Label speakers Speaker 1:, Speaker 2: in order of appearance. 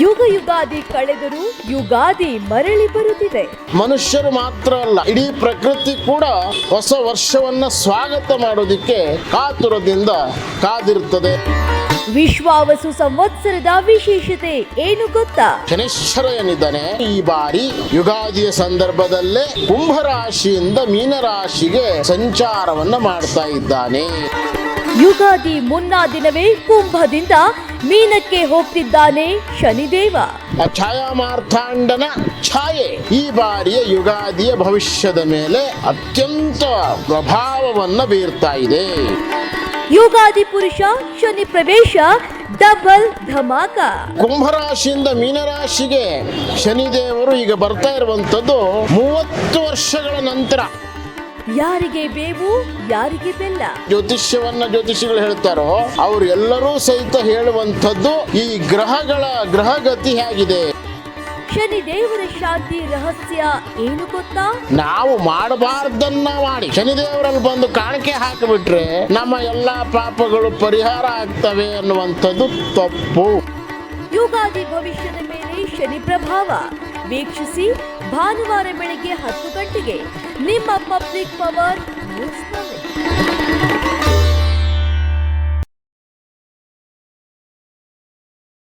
Speaker 1: ಯುಗ ಯುಗಾದಿ ಕಳೆದರೂ ಯುಗಾದಿ ಮರಳಿ ಬರುತ್ತಿದೆ.
Speaker 2: ಮನುಷ್ಯರು ಮಾತ್ರ ಅಲ್ಲ ಇಡೀ ಪ್ರಕೃತಿ ಕೂಡ ಹೊಸ ವರ್ಷವನ್ನ ಸ್ವಾಗತ ಮಾಡೋದಿಕ್ಕೆ ಕಾತುರದಿಂದ ಕಾದಿರುತ್ತದೆ.
Speaker 1: ವಿಶ್ವಾವಸು ಸಂವತ್ಸರದ ವಿಶೇಷತೆ ಏನು ಗೊತ್ತಾ?
Speaker 2: ಶನೇಶ್ವರ ಏನಿದ್ದಾನೆ ಈ ಬಾರಿ ಯುಗಾದಿಯ ಸಂದರ್ಭದಲ್ಲೇ ಕುಂಭರಾಶಿಯಿಂದ ಮೀನರಾಶಿಗೆ ಸಂಚಾರವನ್ನ ಮಾಡ್ತಾ ಇದ್ದಾನೆ.
Speaker 1: ಯುಗಾದಿ ಮುನ್ನಾ ದಿನವೇ ಕುಂಭದಿಂದ ಮೀನಕ್ಕೆ ಹೋಗ್ತಿದ್ದಾನೆ ಶನಿದೇವ.
Speaker 2: ಆ ಛಾಯಾಮಾರ್ಥಾಂಡನ ಛಾಯೆ ಈ ಬಾರಿಯ ಯುಗಾದಿಯ ಭವಿಷ್ಯದ ಮೇಲೆ ಅತ್ಯಂತ ಪ್ರಭಾವವನ್ನ ಬೀರ್ತಾ ಇದೆ.
Speaker 1: ಯುಗಾದಿ ಪುರುಷ ಶನಿ ಪ್ರವೇಶ ಡಬಲ್ ಧಮಾಕ.
Speaker 2: ಕುಂಭರಾಶಿಯಿಂದ ಮೀನರಾಶಿಗೆ ಶನಿದೇವರು ಈಗ ಬರ್ತಾ ಇರುವಂತದ್ದು ಮೂವತ್ತು ವರ್ಷಗಳ ನಂತರ.
Speaker 1: ಯಾರಿಗೆ ಬೇವು ಯಾರಿಗೆ ಬೆಲ್ಲ?
Speaker 2: ಜ್ಯೋತಿಷ್ಯವನ್ನ ಜ್ಯೋತಿಷಿಗಳು ಹೇಳ್ತಾರೋ ಅವರೆಲ್ಲರೂ ಸಹಿತ ಹೇಳುವಂಥದ್ದು ಈ ಗ್ರಹಗಳ ಗ್ರಹಗತಿ ಹೇಗಿದೆ.
Speaker 1: ಶನಿ ದೇವರ ಶಾಂತಿ ರಹಸ್ಯ ಏನು ಗೊತ್ತಾ?
Speaker 2: ನಾವು ಮಾಡಬಾರ್ದನ್ನ ಮಾಡಿ. ಶನಿ ದೇವರಲ್ಲಿ ಬಂದು ಕಾಣಿಕೆ ಹಾಕಿಬಿಟ್ರೆ ನಮ್ಮ ಎಲ್ಲಾ ಪಾಪಗಳು ಪರಿಹಾರ ಆಗ್ತವೆ ಅನ್ನುವಂಥದ್ದು ತಪ್ಪು.
Speaker 1: ಯುಗಾದಿ ಭವಿಷ್ಯದ ಮೇಲೆ ಶನಿ ಪ್ರಭಾವ. ವೀಕ್ಷಿಸಿ ಭಾನುವಾರ ಬೆಳಗ್ಗೆ ಹತ್ತು ಗಂಟೆಗೆ ನಿಮ್ಮ ಪಬ್ಲಿಕ್ ಪವರ್ ನ್ಯೂಸ್ನಲ್ಲಿ